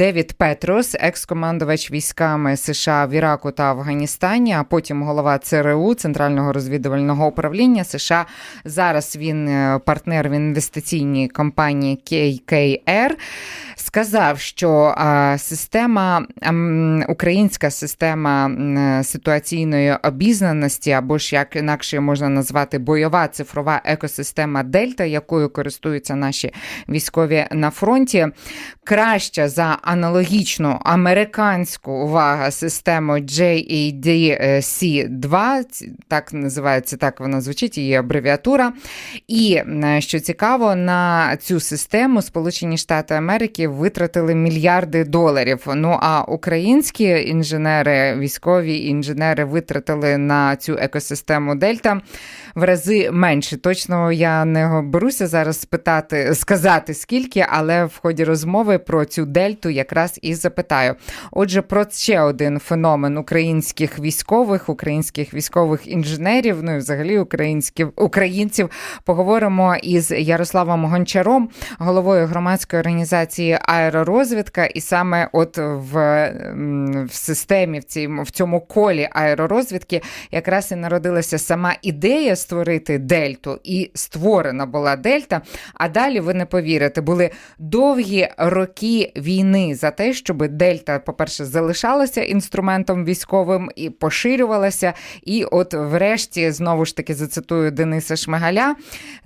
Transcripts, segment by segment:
Девід Петрос, екс-командувач військами США в Іраку та Афганістані, а потім голова ЦРУ Центрального розвідувального управління США. Зараз він е, партнер в інвестиційній компанії KKR, сказав, що система українська система ситуаційної обізнаності, або ж як інакше можна назвати бойова цифрова екосистема Дельта, якою користуються наші військові на фронті, краща за аналогічну американську увага систему JADC2, так називається, так вона звучить, її абревіатура. І е, що цікаво, на цю систему Сполучені Штати Америки витратили мільярди доларів. Ну а українські інженери, військові інженери витратили на цю екосистему Дельта в рази менше. Точно я не беруся зараз спитати, сказати скільки, але в ході розмови про цю дельту якраз і запитаю. Отже, про ще один феномен українських військових, українських військових інженерів, ну і взагалі українських українців. Поговоримо із Ярославом Гончаром, головою громадської організації Аеророзвідка, і саме от в, в системі, в цьому, в цьому колі аеророзвідки якраз і народилася сама ідея створити дельту, і створена була дельта. А далі ви не повірите, були довгі роки війни за те, щоб дельта, по-перше, залишалася інструментом військовим і поширювалася. І от, врешті, знову ж таки, зацитую Дениса Шмигаля.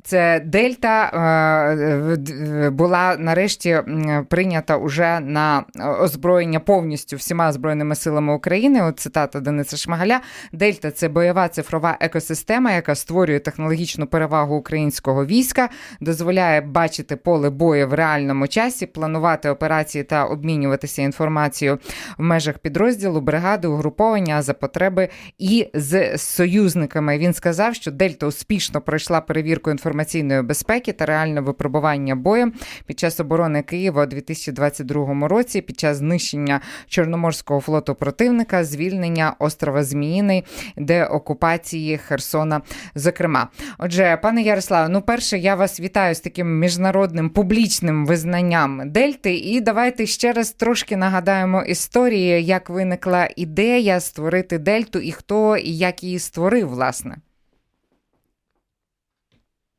Це дельта е, була нарешті прийнята уже на озброєння повністю всіма збройними силами України. От цитата Дениса Шмигаля. Дельта це бойова цифрова екосистема, яка створює технологічну перевагу українського війська, дозволяє бачити поле бою в реальному часі, планувати операції та обмінюватися інформацією в межах підрозділу, бригади, угруповання за потреби і з союзниками. Він сказав, що Дельта успішно пройшла перевірку інформаційної безпеки та реальне випробування боєм під час оборони Києва 2022 році, під час знищення Чорноморського флоту противника, звільнення острова Зміїний, деокупації Херсона. Зокрема, отже, пане Ярославе, ну перше, я вас вітаю з таким міжнародним публічним визнанням Дельти. І давайте ще раз трошки нагадаємо історії, як виникла ідея створити Дельту і хто і як її створив, власне.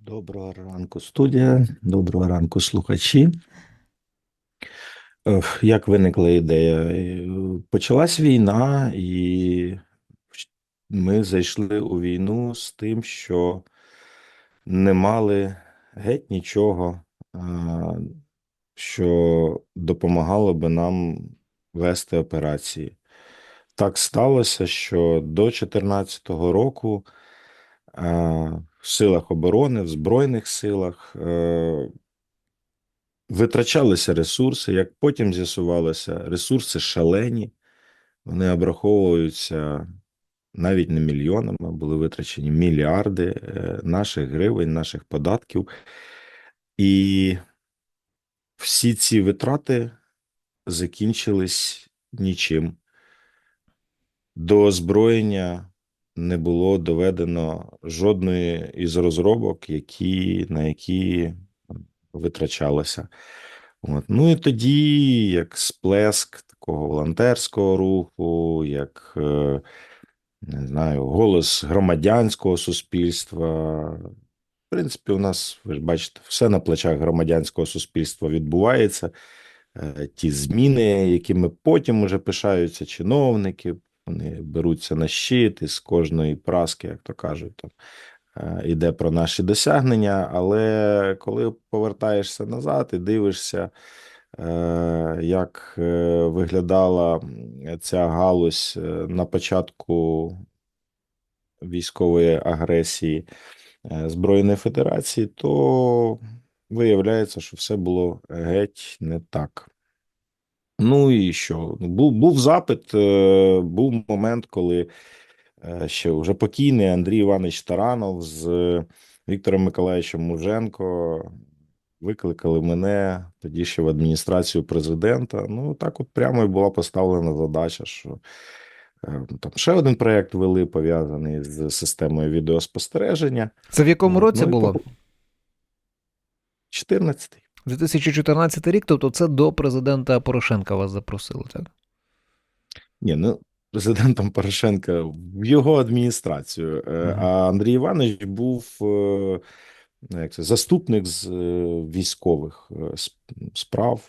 Доброго ранку, студія. Доброго ранку, слухачі. Е, Як виникла ідея? Е, Почалась війна, і ми зайшли у війну з тим, що не мали геть нічого, що допомагало би нам вести операції. Так сталося, що до 2014 року в силах оборони, в Збройних силах е, витрачалися ресурси. Як потім з'ясувалося, ресурси шалені, вони обраховуються навіть не мільйонами, були витрачені мільярди е, наших гривень, наших податків. І всі ці витрати закінчились нічим. До озброєння не було доведено жодної із розробок, які, на які витрачалося. От. Ну і тоді, як сплеск такого волонтерського руху, як е, не знаю, голос громадянського суспільства. В принципі, у нас, ви ж бачите, все на плечах громадянського суспільства відбувається. Е, Ті зміни, якими потім уже пишаються чиновники, вони беруться на щит і з кожної праски, як то кажуть, там йде про наші досягнення. Але коли повертаєшся назад і дивишся, е, як е, виглядала ця галузь е, на початку військової агресії е, Збройної Федерації, то виявляється, що все було геть не так. Ну і що? Був, був запит, е, був момент, коли е, ще вже покійний Андрій Іванович Таранов з е, Віктором Миколаївичем Муженко викликали мене тоді ще в адміністрацію президента. Ну, так от прямо і була поставлена задача, що е, там ще один проєкт вели пов'язаний з системою відеоспостереження. Це в якому році ну було? 14-й. 2014 рік, тобто це до президента Порошенка вас запросили, так? Ні, ну президентом Порошенка в його адміністрацію. Е. А Андрій Іванович був е, ну, як це, заступник з е, військових справ.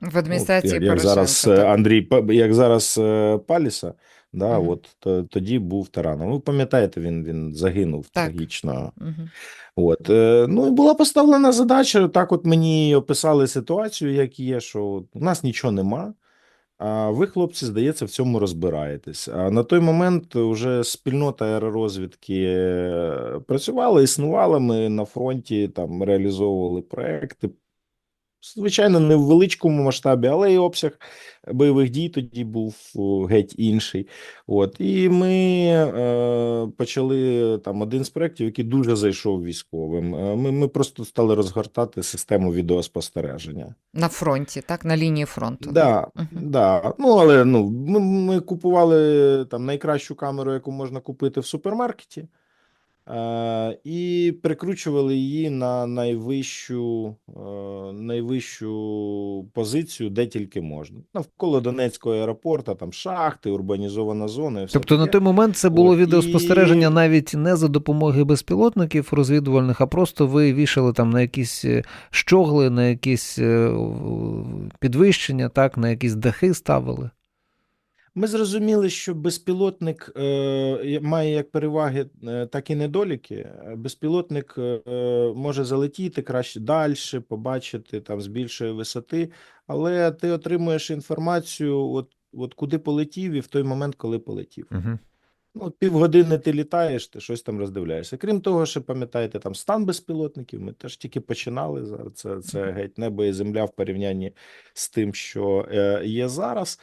В адміністрації Ну, як, як зараз так. Андрій, як зараз Паліса, да, Мгм. от то- тоді був тараном. Ви пам'ятаєте, він, він загинув Так. трагічно. Мгм. От, е, ну і була поставлена задача. Так, от мені описали ситуацію, як є, що от у нас нічого нема. А ви, хлопці, здається, в цьому розбираєтесь. А на той момент вже спільнота аеророзвідки е, працювала, існувала. Ми на фронті там реалізовували проекти. Звичайно, не в величкому масштабі, але і обсяг бойових дій тоді був геть інший. От і ми е, почали там один з проєктів, який дуже зайшов військовим. Е, Ми, ми просто стали розгортати систему відеоспостереження. На фронті, так? На лінії фронту. Да, Мгм. да. Ну, але ну, ми, ми купували там найкращу камеру, яку можна купити в супермаркеті, і прикручували її на найвищу, е, найвищу позицію, де тільки можна. Навколо Донецького аеропорта, там шахти, урбанізована зона. І все Тобто на той момент це було От, відеоспостереження і- навіть не за допомогою безпілотників розвідувальних, а просто ви вішали там на якісь е, щогли, на якісь е, підвищення, так, на якісь дахи ставили. Ми зрозуміли, що безпілотник е, має як переваги, е, так і недоліки. Е, Безпілотник е, може залетіти краще далі, побачити там з більшої висоти, але ти отримуєш інформацію, от, от куди полетів, і в той момент, коли полетів. Угу. Ну, півгодини ти літаєш, ти щось там роздивляєшся. Крім того, ще пам'ятаєте, там стан безпілотників. Ми теж тільки починали. Зараз це, це геть небо і земля в порівнянні з тим, що е, є зараз.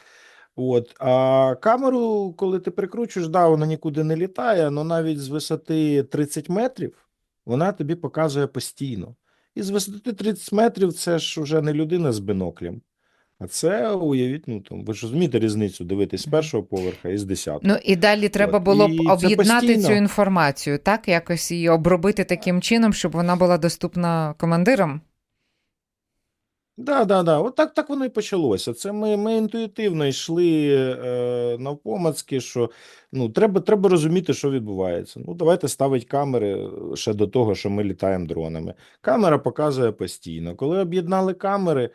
От, а камеру, коли ти прикручуєш, да, вона нікуди не літає, але навіть з висоти 30 метрів вона тобі показує постійно. І з висоти 30 метрів це ж вже не людина з биноклем. А це уявіть, ну там ви ж розумієте різницю дивитись з першого поверха і з десятого. Ну і далі треба було б об'єднати цю інформацію, так? Якось її обробити таким чином, щоб вона була доступна командирам. Да, да, да. От так, так воно і почалося. Це ми, ми інтуїтивно йшли е, навпомацьки, що ну, треба, треба розуміти, що відбувається. Ну, давайте ставити камери е, ще до того, що ми літаємо дронами. Камера показує постійно. Коли об'єднали камери,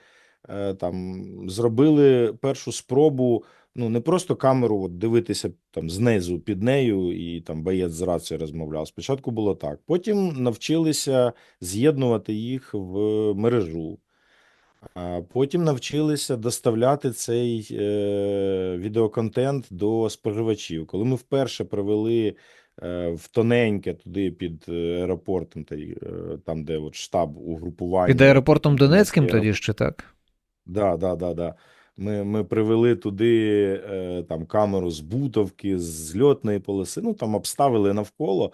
е, там, зробили першу спробу, ну, не просто камеру от, дивитися там, знизу під нею, і там боєць з рацією розмовляв. Спочатку було так. Потім навчилися з'єднувати їх в мережу. А потім навчилися доставляти цей е, відеоконтент до споживачів. Коли ми вперше привели е, в тоненьке туди під е, аеропортом, там, де от штаб угрупування. Під аеропортом Донецьким тоді ще так. Да, да, да, да. Ми, ми привели туди е, там камеру з бутовки, з льотної полоси, ну там обставили навколо.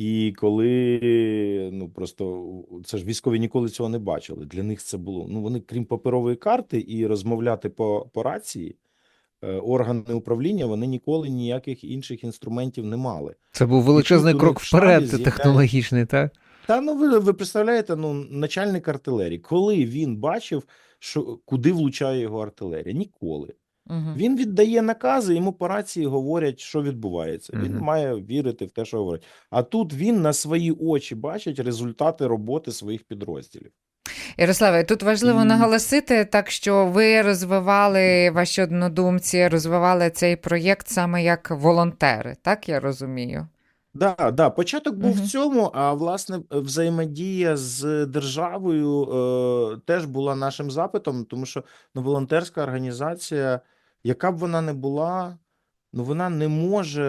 І коли ну просто це ж військові ніколи цього не бачили. Для них це було. Ну вони, крім паперової карти і розмовляти по, по рації, е, органи управління вони ніколи ніяких інших інструментів не мали. Це був величезний тут крок вперед технологічний, так? Та ну ви, ви представляєте, ну начальник артилерії, коли він бачив, що куди влучає його артилерія? Ніколи. Угу. Він віддає накази, йому по рації говорять, що відбувається. Він має вірити в те, що говорить. А тут він на свої очі бачить результати роботи своїх підрозділів. Ярославе, тут важливо наголосити, так що ви розвивали ваші однодумці, розвивали цей проєкт саме як волонтери, так я розумію? Да, да, початок був Мгм. в цьому, а власне взаємодія з державою е, теж була нашим запитом, тому що ну, волонтерська організація, яка б вона не була, ну вона не може,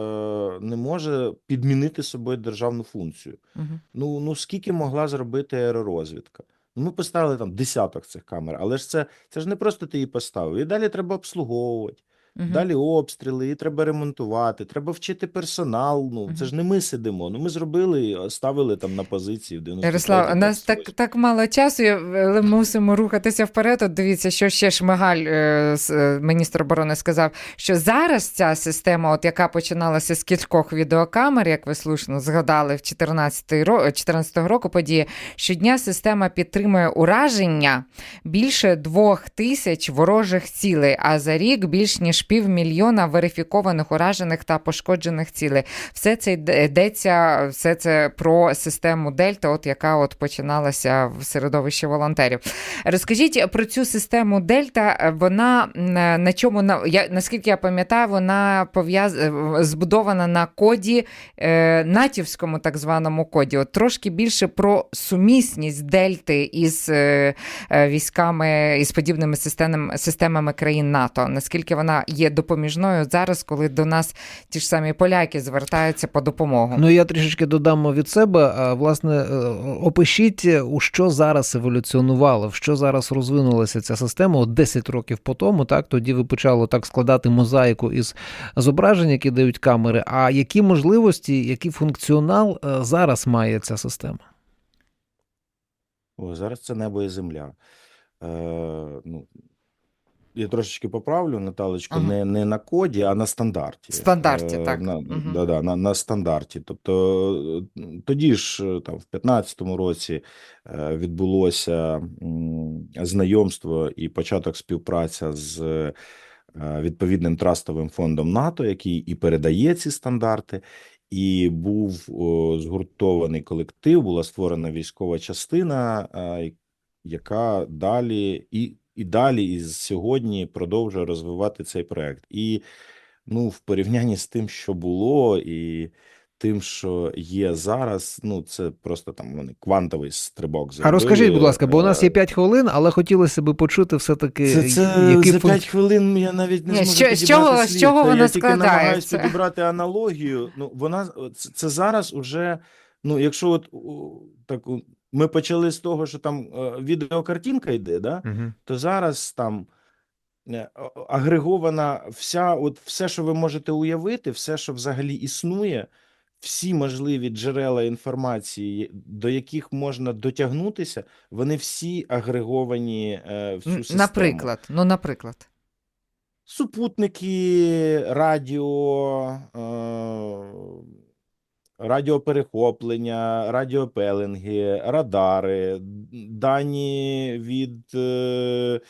е, не може підмінити собою державну функцію. Угу. Ну, ну скільки могла зробити аеророзвідка? Ну, ми поставили там десяток цих камер, але ж це, це ж не просто ти її поставив. І далі треба обслуговувати. Мгм. Далі обстріли, і треба ремонтувати, треба вчити персонал. Ну, це ж не ми сидимо. Ну, ми зробили, ставили там на позиції в 93 Ярослав, у нас так, так мало часу, я- але мусимо рухатися вперед. От дивіться, що ще Шмигаль, е, с- е, міністр оборони, сказав, що зараз ця система, от яка починалася з кількох відеокамер, як ви слушно згадали в 14 ро- 14 року події, щодня система підтримує ураження більше двох тисяч ворожих цілей, а за рік більш ніж півмільйона верифікованих уражених та пошкоджених цілей. Все це йде- йдеться, все це про систему Дельта, от яка от починалася в середовищі волонтерів. Розкажіть про цю систему Дельта. Вона на чому на я наскільки я пам'ятаю, вона пов'яз збудована на коді е, натівському так званому коді. От трошки більше про сумісність Дельти із е, е, військами із подібними системами, системами країн НАТО. Наскільки вона є допоміжною зараз, коли до нас ті ж самі поляки звертаються по допомогу? Ну я трішечки додам від себе. Власне, е, опишіть, у що зараз еволюціонувало, в що зараз розвинулася ця система от 10 років по тому. Так тоді ви почали так складати мозаїку із зображень, які дають камери. А які можливості, який функціонал е, зараз має ця система? О, зараз це небо і земля. Е, ну, я трошечки поправлю, Наталочку, Ага. не, не на коді, а на стандарті. Стандарті, Е, так. На, Мгм. да, да, на, на стандарті. Тобто е, тоді ж, е, там, в 15-му році відбулося знайомство і початок співпраця з відповідним трастовим фондом НАТО, який і передає ці стандарти. І був о, згуртований колектив, була створена військова частина, яка далі і, і далі, і сьогодні продовжує розвивати цей проект. І ну, в порівнянні з тим, що було, і тим, що є зараз, ну це просто там вони квантовий стрибок А розкажіть, будь ласка, бо у нас Е, є 5 хвилин, але хотілося би почути все-таки, це, це який за функ- 5 хвилин я навіть не Ні, зможу що- з чого- з чого Та воно я тільки намагаюся підібрати аналогію. Ну, вона це, це зараз уже. Ну, якщо от так у- ми почали з того, що там е, відеокартинка йде, да? Мгм. то зараз там е, агрегована вся, от все, що ви можете уявити, все, що взагалі існує, всі можливі джерела інформації, до яких можна дотягнутися, вони всі агреговані е, в цю систему. Наприклад, ну наприклад. Супутники, радіо, е, радіоперехоплення, радіопелинги, радари, дані від е,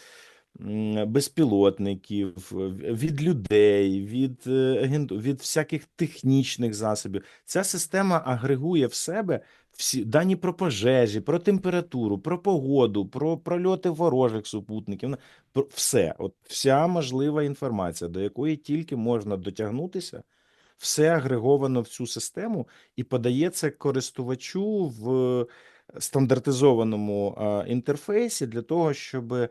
безпілотників, від людей, від, е, від всяких технічних засобів. Ця система агрегує в себе всі дані про пожежі, про температуру, про погоду, про прольоти ворожих супутників. про все, от вся можлива інформація, до якої тільки можна дотягнутися, все агреговано в цю систему і подається користувачу в стандартизованому е, інтерфейсі для того, щоб е,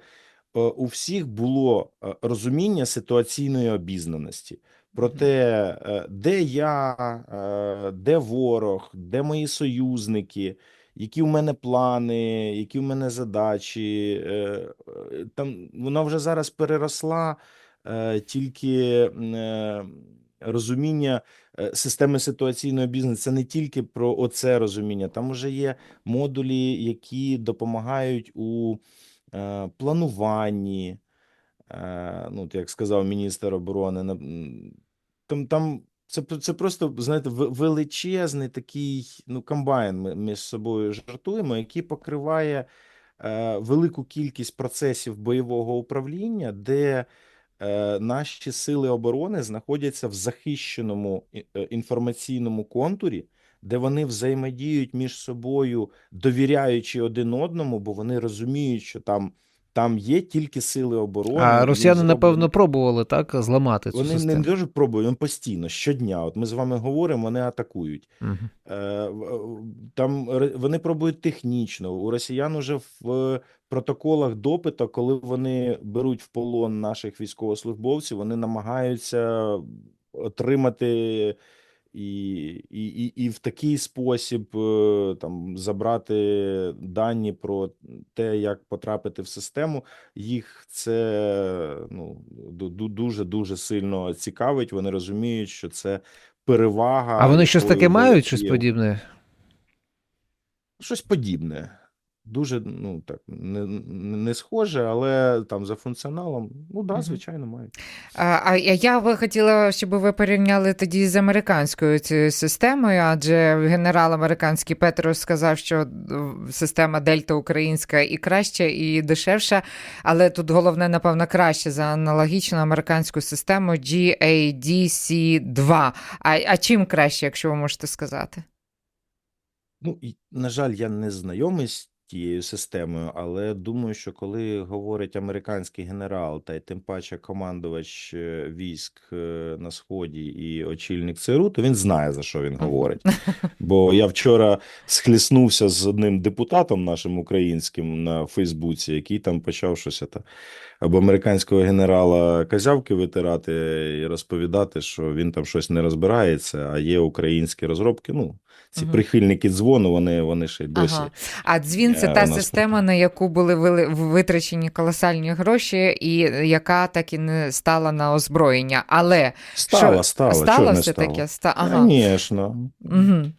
у всіх було е, розуміння ситуаційної обізнаності про те, е, де я, е, де ворог, де мої союзники, які в мене плани, які в мене задачі. Е, е, Там вона вже зараз переросла е, тільки е, розуміння е, системи ситуаційної бізнесу. Це не тільки про оце розуміння. Там вже є модулі, які допомагають у е, плануванні. Е, Ну, як сказав міністр оборони, там, там це, це просто, знаєте, величезний такий ну, комбайн ми між собою жартуємо, який покриває е, велику кількість процесів бойового управління, де наші сили оборони знаходяться в захищеному е, інформаційному контурі, де вони взаємодіють між собою, довіряючи один одному, бо вони розуміють, що там, там є тільки сили оборони. А росіяни, напевно, пробували так зламати цю вони систему. не дуже пробують, вони постійно, щодня. От ми з вами говоримо, вони атакують. Е, в- Там вони пробують технічно. У росіян уже в е, протоколах допиту, коли вони беруть в полон наших військовослужбовців, вони намагаються отримати і, і, і, і в такий спосіб е, там забрати дані про те, як потрапити в систему, їх це ну дуже дуже сильно цікавить. Вони розуміють, що це перевага. А вони щось таке мають, щось подібне? Щось подібне. Дуже ну так не, не схоже, але там за функціоналом, ну да, звичайно, мають. А, а я би хотіла, щоб ви порівняли тоді з американською цією системою, адже генерал американський Петрос сказав, що е, система Дельта українська і краща, і дешевша, але тут головне, напевно, краще за аналогічну американську систему GADC2. А, а чим краще, якщо ви можете сказати? Ну, і, на жаль, я не знайомий з тією системою, але думаю, що коли говорить американський генерал, та й тим паче командувач е, військ е, на сході і очільник ЦРУ, то він знає за що він говорить. Бо я вчора схліснувся з одним депутатом нашим українським на Фейсбуці, який там почав щось та або американського генерала козявки витирати і розповідати, що він там щось не розбирається, а є українські розробки. Ну, ці Мгм. прихильники дзвону, вони, вони ще й досі. Ага. А дзвін це Е, та система, на яку були витрачені колосальні гроші, і яка так і не стала на озброєння. Але Стало, що, чого не все стало? таке? Ста... Ага. Звісно. Угу.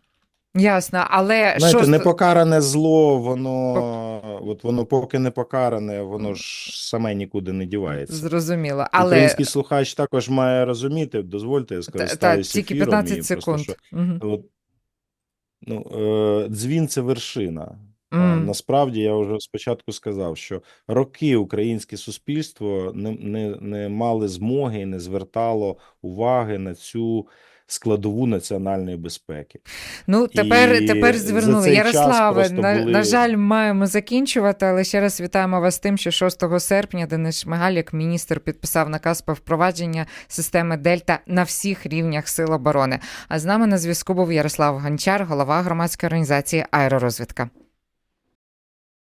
Ясно, але Знаєте, що... непокаране зло, воно, от воно поки не покаране, воно ж саме нікуди не дівається. Зрозуміло, але Український слухач також має розуміти, дозвольте, я та, та, тільки 15 і просто, секунд. що, Мгм. от, ну, е, дзвін це вершина. А, Насправді я вже спочатку сказав, що роки українське суспільство не, не, не мали змоги і не звертало уваги на цю складову національної безпеки. Ну, тепер, І тепер звернули. Ярославе, на, були- на жаль, маємо закінчувати, але ще раз вітаємо вас тим, що 6 серпня Денис Шмигаль, як міністр, підписав наказ про впровадження системи Дельта на всіх рівнях сил оборони. А з нами на зв'язку був Ярослав Гончар, голова громадської організації Аеророзвідка.